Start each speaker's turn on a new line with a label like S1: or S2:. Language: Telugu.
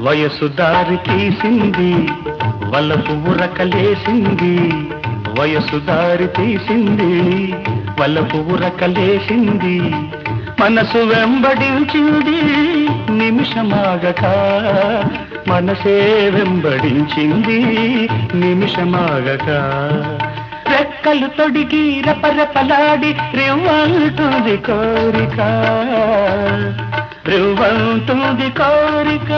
S1: వయసు దారి తీసింది వలపు ఉరకలేసింది. వయసు దారి తీసింది వలపు ఉరకలేసింది. మనసు వెంబడించింది నిమిషమాగక. మనసే వెంబడించింది నిమిషమాగక. రెక్కలు తొడిగి రపరపలాడి రివ్వంటుంది కోరిక. రివ్వంతుంది కోరిక.